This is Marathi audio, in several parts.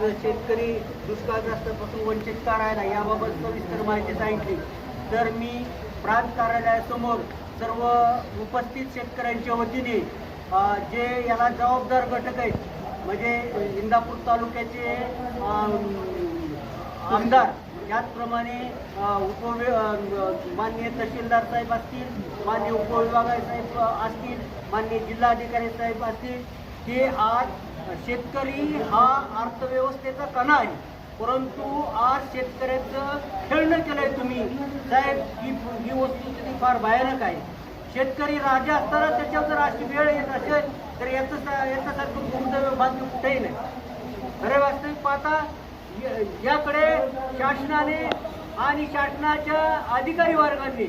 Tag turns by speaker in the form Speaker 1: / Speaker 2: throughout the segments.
Speaker 1: शेतकरी दुष्काळग्रस्तापासून वंचित का राहिला याबाबत सविस्तर माहिती सांगितली. तर मी प्रांत कार्यालयासमोर सर्व उपस्थित शेतकऱ्यांच्या वतीने जे याला जबाबदार घटक आहेत म्हणजे इंदापूर तालुक्याचे आमदार त्याचप्रमाणे अ, उपवि माननीय तहसीलदार साहेब असतील माननीय उपविभागाचे साहेब असतील मान्य जिल्हाधिकारी साहेब असतील हे आज शेतकरी हा अर्थव्यवस्थेचा कणा आहे. परंतु आज शेतकऱ्याचं खेळणं केलंय तुम्ही. साहेब ही ही वस्तुस्थिती फार भयानक आहे. शेतकरी राजा असताना त्याच्यावर जर अशी वेळ येत असेल तर याचं याच्यासारखं दुर्दैव भाग्य कुठेही नाही. खरे वास्तविक पाहता याकडे शासनाने आणि शासनाच्या अधिकारी वर्गाने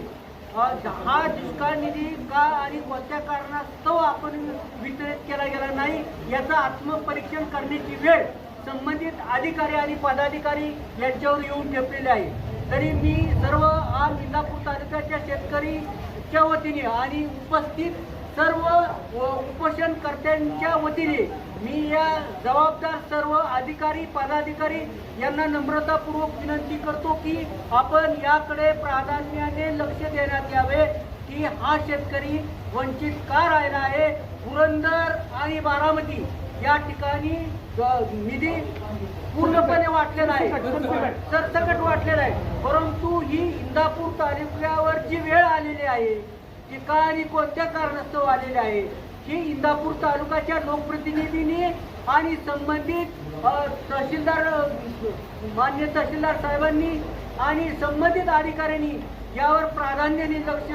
Speaker 1: हा दुष्काळ निधी का आणि कोणत्या कारणास्तव आपण वितरित केला गेला नाही याचं आत्मपरीक्षण करण्याची वेळ संबंधित अधिकारी आणि पदाधिकारी यांच्यावर येऊन ठेपलेली आहे. तरी मी सर्व आज इंदापूर तालुक्याच्या शेतकरीच्या वतीने आणि उपस्थित सर्व उपोषणकर्त्यांच्या वतीने मी या जबाबदार सर्व अधिकारी पदाधिकारी यांना नम्रतापूर्वक विनंती करतो की आपण याकडे प्राधान्याने लक्ष देण्यात यावे की हा शेतकरी वंचित का राहिला आहे? पुरंदर आणि बारामती या ठिकाणी निधी पूर्णपणे वाटलेला आहे. सरसकट वाटलेला आहे. परंतु ही इंदापूर तालुक्यावर जी वेळ आलेली आहे ठिकाणी का आणि कोणत्या कारणास्तव आलेले आहे? ही इंदापूर तालुक्याच्या लोकप्रतिनिधींनी आणि संबंधित तहसीलदार मान्य तहसीलदार साहेबांनी आणि संबंधित अधिकाऱ्यांनी यावर प्राधान्याने लक्ष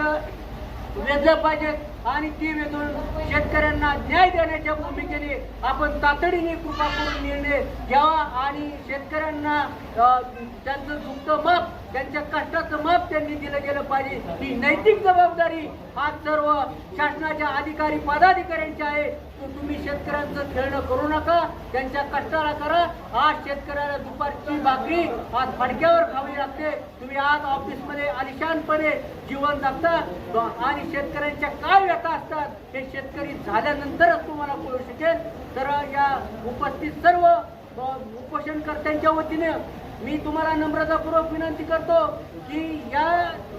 Speaker 1: वेधलं पाहिजे आणि ती वेधून शेतकऱ्यांना न्याय देण्याच्या भूमिकेने आपण तातडीने कृपा करून निर्णय घ्यावा आणि शेतकऱ्यांना त्यांचं दुःख माप त्यांच्या कष्टाचं माप त्यांनी दिलं गेलं पाहिजे. ही नैतिक जबाबदारी आज सर्व शासनाच्या अधिकारी पदाधिकाऱ्यांची आहे. तुम्ही शेतकऱ्यांचं खेळणं करू नका त्यांच्या कष्टाला करा. आज शेतकऱ्याला दुपारची भाकरी आज फडक्यावर खावी लागते. तुम्ही आज ऑफिसमध्ये आलिशानपणे जीवन जगता. आणि शेतकऱ्यांच्या काय व्यथा असतात हे शेतकरी झाल्यानंतरच तुम्हाला कळू शकेल. तर या उपस्थित सर्व उपोषणकर्त्यांच्या वतीने मी तुम्हाला नम्रतापूर्वक विनंती करतो की या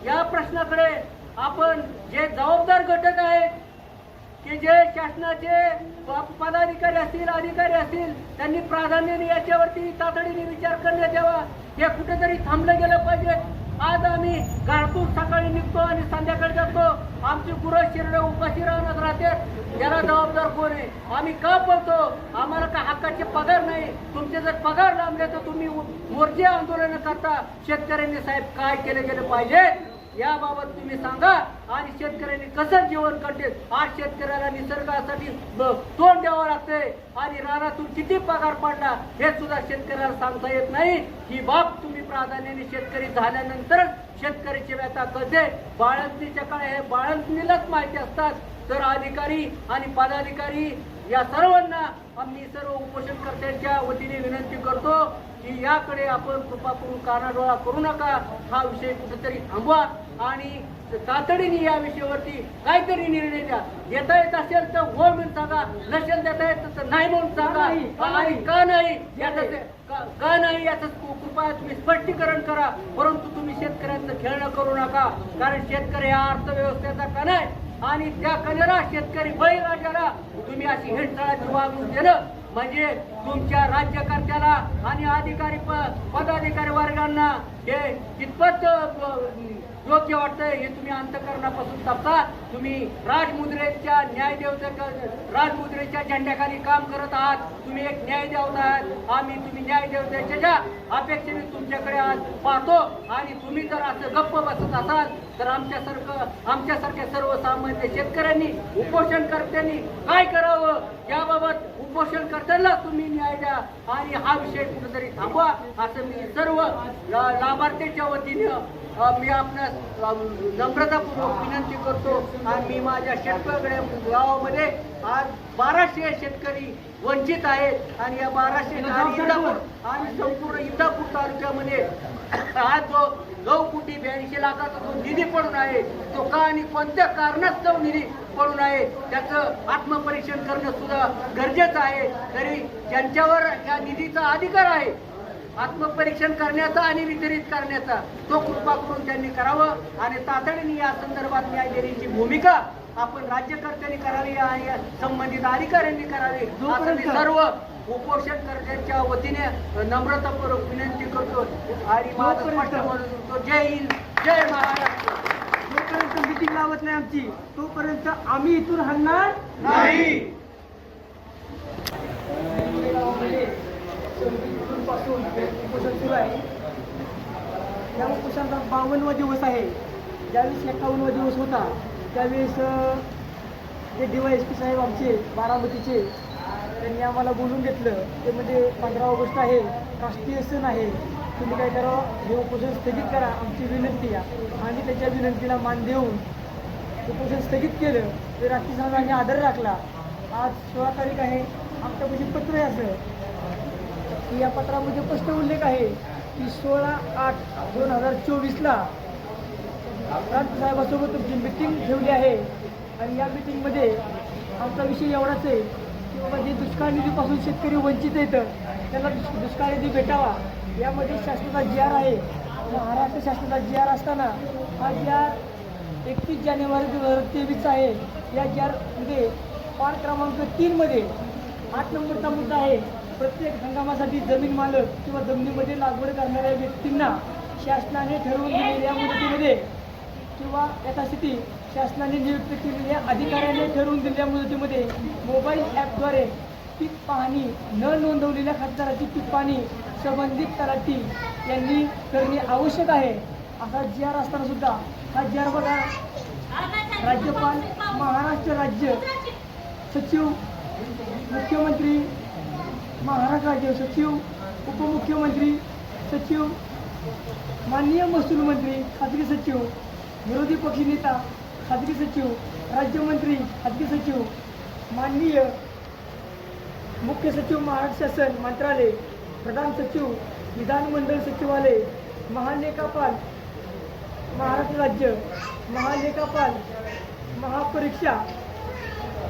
Speaker 1: या प्रश्नाकडे आपण जे जबाबदार घटक आहेत की जे शासनाचे पदाधिकारी असतील अधिकारी असतील त्यांनी प्राधान्याने याच्यावरती तातडीने विचार करण्यात यावा. हे कुठेतरी थांबलं गेलं पाहिजे. आज आम्ही घरातून सकाळी निघतो आणि संध्याकाळी जातो. आमची गुरं शिरडे उपाशी राहणार राहते. याला जबाबदार कोण आहे? आम्ही का बोलतो आम्हाला का हक्काचे पगार नाही? तुमचे जर पगार लांबले तर तुम्ही मोर्चे आंदोलन करता. शेतकऱ्यांनी साहेब काय केले गेले पाहिजे? याबाबत तुम्ही सांगा. आणि शेतकऱ्यांनी कसं जीवन करते आज शेतकऱ्याला निसर्गासाठी तोंड द्यावं लागते आणि रानातून किती पगार पडला हे सुद्धा शेतकऱ्याला सांगता येत नाही. ही बाब तुम्ही प्राधान्याने शेतकरी झाल्यानंतर शेतकऱ्याची व्यथा कळते. बाळंतीच्या काळ हे बाळंतीलाच माहिती असतात. तर अधिकारी आणि पदाधिकारी या सर्वांना आम्ही सर्व उपोषणकर्त्यांच्या वतीने विनंती करतो की याकडे आपण कृपा करून कानाडोळा करू नका. हा विषय कुठेतरी थांबवा. आणि तातडीने या विषयावरती काहीतरी निर्णय द्या. देता येत असेल तर हो म्हणून सांगा. नसेल देता येत तर नाही म्हणून सांगा. आणि का नाही याचं का- नाही याचं कृपया तुम्ही स्पष्टीकरण करा. परंतु तुम्ही शेतकऱ्यांचं खेळणं करू नका. कारण शेतकरी हा अर्थव्यवस्थेचा कण आहे. आणि त्या कलेला शेतकरी बळीराजाला तुम्ही अशी हेळसाळाची वागणूक देणं म्हणजे तुमच्या राज्यकर्त्याला आणि अधिकारी पदाधिकारी वर्गांना हे कितपत योग्य वाटतंय हे तुम्ही अंतकरणापासून तपासा तुम्ही राजमुद्रेच्या न्यायदेवतेच्या राजमुद्रेच्या झेंड्याखाली काम करत आहात तुम्ही एक न्यायदेवता आहात आम्ही तुम्ही न्यायदेवतेच्या ज्या अपेक्षेने तुमच्याकडे आज पाहतो आणि तुम्ही जर असं गप्प बसत असाल तर आमच्यासारखं आमच्यासारख्या सर्वसामान्य शेतकऱ्यांनी उपोषणकर्त्यांनी काय करावं? याबाबत उपोषणकर्त्यांना तुम्ही न्याय द्या आणि हा विषय कुठेतरी थांबवा असं मी सर्व ला- लाभार्थीच्या वतीनं मी आपणास नम्रतापूर्वक विनंती करतो आणि मी माझ्या शेतकऱ्या गावामध्ये आज बाराशे शेतकरी वंचित आहेत आणि या बाराशे आणि इंदापूर आणि संपूर्ण इंदापूर तालुक्यामध्ये आज जो नऊ कोटी ब्याऐंशी लाखाचा जो निधी पडून आहे तो का आणि कोणत्या कारणास्तव निधी पडून आहे त्याचं आत्मपरीक्षण करणं सुद्धा गरजेचं आहे. तरी ज्यांच्यावर या निधीचा अधिकार आहे आत्मपरीक्षण करण्याचा आणि वितरित करण्याचा तो कृपा करून त्यांनी करावं. आणि तातडीने या संदर्भात न्याय देण्याची भूमिका आपण राज्यकर्त्यांनी करावी आणि संबंधित अधिकाऱ्यांनी करावी. सर्व उपोषणकर्त्यांच्या वतीने नम्रतापूर्वक विनंती करतो आणि जय हिंद जय महाराष्ट्र.
Speaker 2: जोपर्यंत मिटिंग लावत नाही आमची तोपर्यंत आम्ही इथून हलणार
Speaker 1: नाही.
Speaker 2: पासून उपोषण सुरू आहे. या उपोषणाचा बावन्नवा दिवस आहे. ज्यावेळेस एकावन्नवा दिवस होता त्यावेळेस J D Y S P साहेब आमचे बारामतीचे त्यांनी आम्हाला बोलून घेतलं. ते म्हणजे पंधरा ऑगस्ट आहे राष्ट्रीय सण आहे. तुम्ही काय करा हे उपोषण स्थगित करा आमची विनंती आहे. आणि त्याच्या विनंतीला मान देऊन उपोषण स्थगित केलं. ते राष्ट्रीय आम्ही आदर राखला. आज सोळा तारीख आहे. आमच्यापाशी पत्र आहे असं. की या पत्रामध्ये स्पष्ट उल्लेख आहे की सोळा आठ दोन हजार चोवीसला साहेबासोबत तुमची मिटिंग ठेवली आहे. आणि या मिटिंगमध्ये आमचा विषय एवढाच आहे की बाबा जे दुष्काळ निधीपासून शेतकरी वंचित येतं त्यांना दुष्- दुष्काळ निधी भेटावा. यामध्ये शासनाचा जी आर आहे महाराष्ट्र शासनाचा जी आर असताना हा जी आर एकतीस जानेवारी दोन हजार तेवीसचा आहे. या जी आरमध्ये पान क्रमांक तीनमध्ये आठ नंबरचा मुद्दा आहे. प्रत्येक हंगामासाठी जमीन मालक किंवा जमिनीमध्ये लागवड करणाऱ्या व्यक्तींना शासनाने ठरवून दिलेल्या मुदतीमध्ये किंवा यथास्थिती शासनाने नियुक्त केलेल्या अधिकाऱ्याने ठरवून दिलेल्या मुदतीमध्ये मोबाईल ॲपद्वारे पीक पाहणी न नोंदवलेल्या खासदाराची पीक पाहणी संबंधित तलाठी यांनी करणे आवश्यक आहे. असा जी आर असतानासुद्धा हा जी आर बघा. राज्यपाल महाराष्ट्र राज्य सचिव मुख्यमंत्री महाराष्ट्र राज्य सचिव उपमुख्यमंत्री सचिव माननीय महसूल मंत्री खाजगी सचिव विरोधी पक्षनेता खाजगी सचिव राज्यमंत्री खाजगी सचिव माननीय मुख्य सचिव महाराष्ट्र शासन मंत्रालय प्रधान सचिव विधानमंडळ सचिवालय महालेखापाल महाराष्ट्र राज्य महालेखापाल महापरीक्षा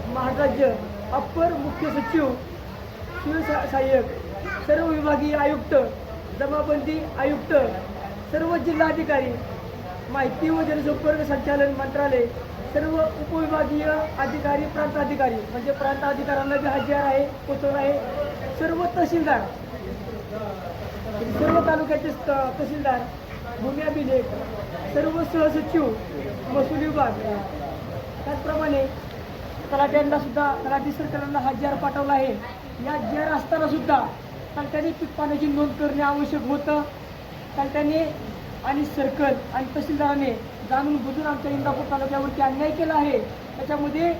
Speaker 2: महाराष्ट्र राज्य अप्पर मुख्य सचिव शिवसहाय्यक सर्व विभागीय आयुक्त जमाबंदी आयुक्त सर्व जिल्हाधिकारी माहिती व जनसंपर्क संचालन मंत्रालय सर्व उपविभागीय अधिकारी प्रांताधिकारी म्हणजे प्रांताधिकाऱ्यांना बी हजर आहे पोचवलं आहे सर्व तहसीलदार सर्व तालुक्याचे तहसीलदार भूमी अभिलेख सर्व सहसचिव महसूल विभाग. त्याचप्रमाणे तलाट्यांना सुद्धा तलाठी सरकारांना हा पाठवला आहे. या जर असताना सुद्धा त्यांनी पीक पाण्याची नोंद करणे आवश्यक होतं. त्यांनी आणि सर्कल आणि तहसीलदाराने जाणून बुजून आमच्या इंदापूर तालुक्यावरती अन्याय केला आहे. त्याच्यामध्ये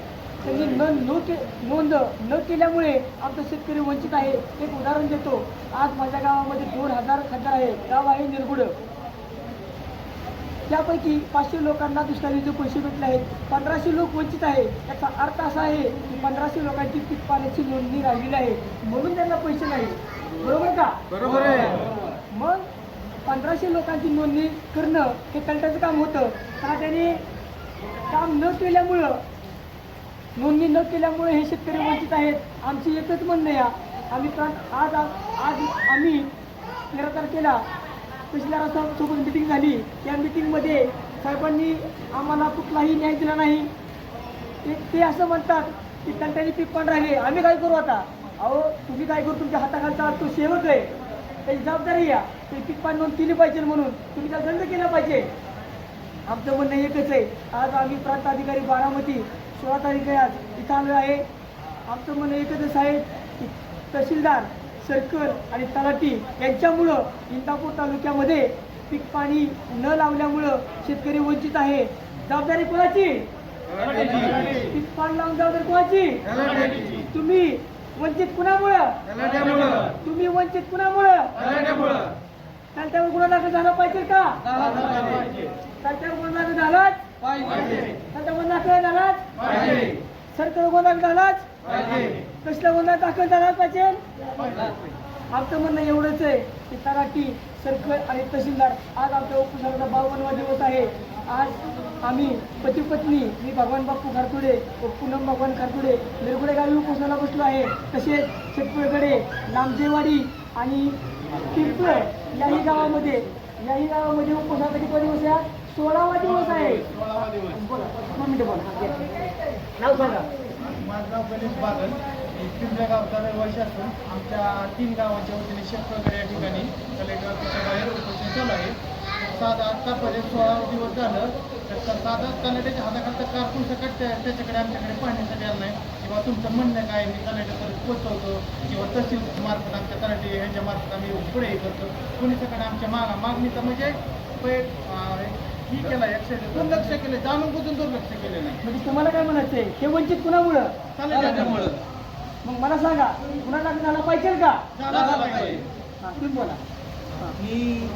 Speaker 2: त्यांनी नोंद न के नोंद न केल्यामुळे आमचा शेतकरी वंचित आहे. एक उदाहरण देतो. आज माझ्या गावामध्ये दोन हजार खासदार आहे गाव आहे निरगुडं. त्यापैकी पाचशे लोकांना दुष्काळीचे पैसे भेटले आहेत. पंधराशे लोक वंचित आहे. याचा अर्थ असा आहे की पंधराशे लोकांची पीक पाण्याची नोंदणी राहिलेली आहे. म्हणून त्यांना पैसे नाही. बरोबर का?
Speaker 3: बरोबर आहे.
Speaker 2: मग पंधराशे लोकांची नोंदणी करणं हे तंटाचं काम होतं. का त्याने काम न केल्यामुळं नोंदणी न केल्यामुळे हे शेतकरी वंचित आहेत. आमची एकच म्हणणं या आम्ही आज आज आम्ही तेरा तारखेला तहसीलदारासोबत मिटिंग झाली. त्या मिटिंगमध्ये साहेबांनी आम्हाला कुठलाही न्याय दिला नाही. ते- ते असं म्हणतात की तंटाने पीक पण राहिले आम्ही काय करू आता? अहो तुम्ही काय करू? तुमच्या हाताखालचा तो सेवक आहे. त्याची जबाबदारी या ते पीक पाणी नोंद केली पाहिजे म्हणून. तुम्ही त्या दंड केला पाहिजे. आमचं म्हणणं एकच आहे. आज आम्ही प्रांत अधिकारी बारामती सोळा तारीख आज. इथं आलो आहे. आमचं म्हणणं एकच आहे की तहसीलदार सर्कल आणि तलाठी यांच्यामुळं इंदापूर तालुक्यामध्ये पीक पाणी न लावल्यामुळं शेतकरी वंचित आहे. जबाबदारी कोणाची? पीक पाणी लावून जबाबदारी कोणाची? तुम्ही वंचित कुणामुळं? तुम्ही वंचित कुणामुळं? काल त्यावर गुन्हा दाखल झाला पाहिजे का? काल त्यावर गुन्हा दाखल झालाच? गुन्हा दाखल झालाच? सरकार गुन्हा दाखल झालाच? कसला गुन्हा दाखल झाला पाहिजे. आमचं म्हणणं एवढंच आहे की तलाठी सर्कल आणि तहसीलदार आज आमच्या उपोषणाचा बावन्नवा दिवस आहे. आज आम्ही पती पत्नी मी भगवान बाप्पू खारतुडे व पूनम भगवान खारतुडे निरगुडे गावी उपोषणाला बसलो आहे. तसेच शेतकऱ्याकडे नामदेवाडी आणि पिंपळ याही गावामध्ये याही गावामध्ये उपोषणाचा किती दिवस आहे? सोळावा दिवस. आहे मिनिटं बोला. नाव सांगा.
Speaker 3: माझं नाव गणेश बागल मी गावचा रहिवासी असून आमच्या तीन गावांच्या वतीने शेतकरी या ठिकाणी कलेक्टर ऑफिसच्या बाहेर उपोषण चालू आहे. साधा आत्तापर्यंत सोळा दिवस झालं. तर सा- साधा कलेक्टरच्या हाताखालचा कारकून सकट त्याच्याकडे आमच्याकडे पाहण्यासाठी आलं नाही. किंवा तुमचं म्हणणं काय मी कलेक्टरपर्यंत पोचवतो. किंवा तहसील मार्फत आमच्या तलाटे ह्यांच्या मार्फत आम्ही पुढे हे करतो. कोणी सकाळी आमच्या मागा मागणीचं म्हणजे ही केला एकशे दुर्लक्ष केले जाणून बुजून दुर्लक्ष केले नाही.
Speaker 2: म्हणजे तुम्हाला काय म्हणायचंय? हे वंचित कुणामुळं?
Speaker 3: चालेल
Speaker 2: मग मला सांगा कुणाला झाला पाहिजे का?
Speaker 3: झाला पाहिजे.
Speaker 2: हा, तुम्ही बोला.
Speaker 1: मी